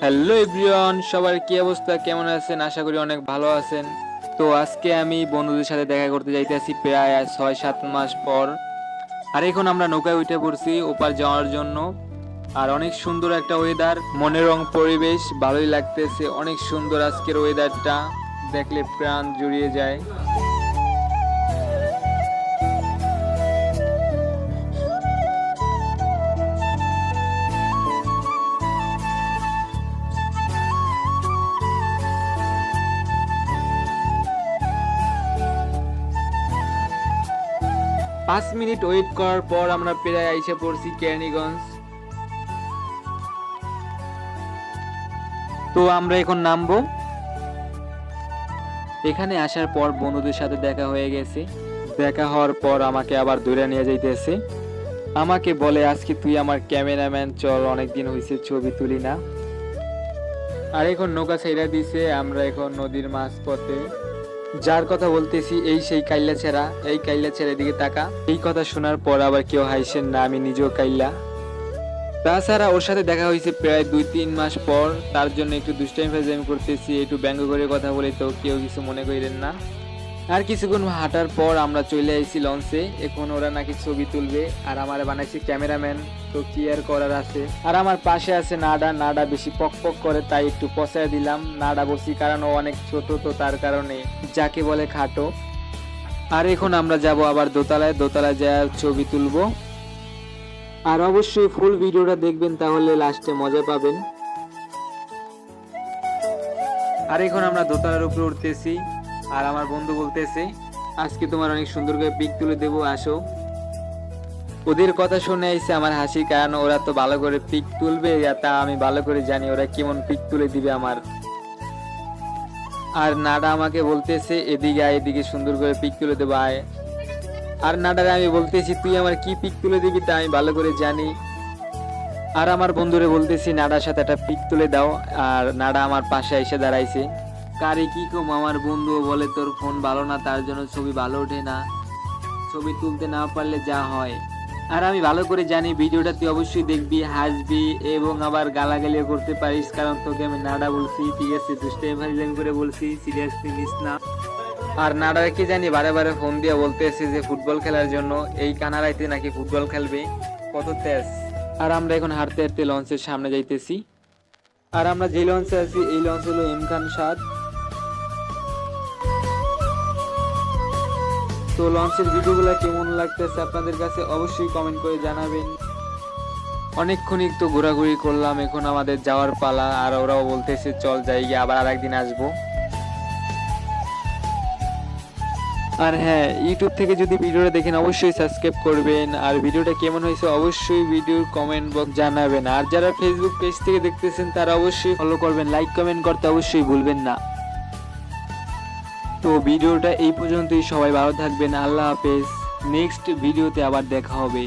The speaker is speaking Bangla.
হ্যালো এভরিওয়ান, সবার কি অবস্থা? কেমন আছেন? আশা করি অনেক ভালো আছেন। তো আজকে আমি বন্ধুদের সাথে দেখা করতে যাইতেছি প্রায় ছয় সাত মাস পর। আর এখন আমরা নৌকায় উঠে পড়ছি ওপার যাওয়ার জন্য। আর অনেক সুন্দর একটা ওয়েদার মনোরম পরিবেশ, ভালোই লাগতেছে। অনেক সুন্দর আজকের ওয়েদারটা দেখলে প্রাণ জুড়িয়ে যায়। পাঁচ মিনিট ওয়েট করার পর আমরা প্রায় এসে পড়ছি কেরানীগঞ্জ। তো আমরা এখন নামবো। এখানে আসার পর বন্ধুদের সাথে দেখা হয়ে গেছে। দেখা হওয়ার পর আমাকে আবার দূরে নিয়ে যাইতেছে। আমাকে বলে, আজকে তুই আমার ক্যামেরাম্যান, চল অনেকদিন হয়েছে ছবি তুলি না। আর এখন নৌকা ছেড়া দিছে, আমরা এখন নদীর মাঝ পথে যার কথা বলতেছি, এই সেই কাইল্লা ছেড়া, এই কাইল্লা ছেড়া দিকে তাকা। এই কথা শোনার পর আবার কেউ হাইসেন না, আমি নিজেও কাইল্লা। তাছাড়া ওর সাথে দেখা হয়েছে প্রায় দুই তিন মাস পর, তার জন্য একটু দুষ্টাইম ফাইজামি করতেছি, একটু ব্যঙ্গ করে কথা বলে তো কেউ কিছু মনে করিলেন না। আর কিছুক্ষণ হাঁটার পর আমরা চলে আইছি লঞ্চে। এখন ওরা নাকি ছবি তুলবে আর আমার বানাইছি ক্যামেরাম্যান। তো কি আর করার আছে? আর আমার পাশে আছে নাডা। নাডা বেশি পক পক করে, তাই একটু পচায় দিলাম। নাডা বসি কারণ ও অনেক ছোট, তো তার কারণে যাকে বলে খাটো। আর এখন আমরা যাব আবার দোতলায়। দোতলায় যা ছবি তুলবো। আর অবশ্যই ফুল ভিডিওটা দেখবেন, তাহলে লাস্টে মজা পাবেন। আর এখন আমরা দোতলার উপরে উঠতেছি। আর আমার বন্ধু বলতেছে, আজকে তোমার অনেক সুন্দর করে পিক তুলে দেবো, আসো। ওদের কথা শুনে এসে আমার হাসি কারণ ওরা তো ভালো করে পিক তুলবে তা আমি ভালো করে জানি ওরা কেমন পিক তুলে দিবে আমার। আর নাডা আমাকে বলতেছে, এদিকে আয়, এদিকে সুন্দর করে পিক তুলে দেবো, আয়। আর নাডারে আমি বলতেছি, তুই আমার কি পিক তুলে দিবি তা আমি ভালো করে জানি। আর আমার বন্ধুরে বলতেছি, নাডার সাথে একটা পিক তুলে দাও। আর নাডা আমার পাশে এসে দাঁড়াইছে। কারে কি কম? আমার বন্ধু বলে তোর ফোন ভালো না, তার জন্য ছবি ভালো ওঠে না। ছবি তুলতে না পারলে যা হয়। আর আমি ভালো করে জানি ভিডিওটা তুই অবশ্যই দেখবি, হাসবি এবং আবার গালাগালিও করতে পারিস, কারণ তোকে আমি নাডা বলছি, ঠিক আছে? দুষ্টাই ফাইজলামি করে বলছি সিরিয়াসলি নিস না। আর নাডাকে জানি বারে বারে ফোন দিয়ে বলতেছে যে ফুটবল খেলার জন্য, এই কানারাইতে নাকি ফুটবল খেলবে? কত তেজ। আর আমরা এখন হাঁটতে হাঁটতে লঞ্চের সামনে যাইতেছি। আর আমরা যে লঞ্চে আছি, এই লঞ্চ হলো এম খান তো লঞ্চের ভিডিওগুলো কেমন লাগতেছে আপনাদের কাছে অবশ্যই কমেন্ট করে জানাবেন। অনেকক্ষণই তো ঘোরাঘুরি করলাম, এখন আমাদের যাওয়ার পালা, আর ওরাও বলতেছে, চল যাই গিয়ে আবার আরেকদিন আসব। আর হ্যাঁ ইউটিউব থেকে যদি ভিডিওটা দেখেন, অবশ্যই সাবস্ক্রাইব করবেন। আর ভিডিওটা কেমন হয়েছে, অবশ্যই ভিডিওর কমেন্ট বক্স জানাবেন। আর যারা ফেসবুক পেজ থেকে দেখতেছেন, তারা অবশ্যই ফলো করবেন। লাইক কমেন্ট করতে অবশ্যই ভুলবেন না। তো ভিডিওটা এই পর্যন্তই। সবাই ভালো থাকবেন। আল্লাহ হাফেজ। নেক্সট ভিডিওতে আবার দেখা হবে।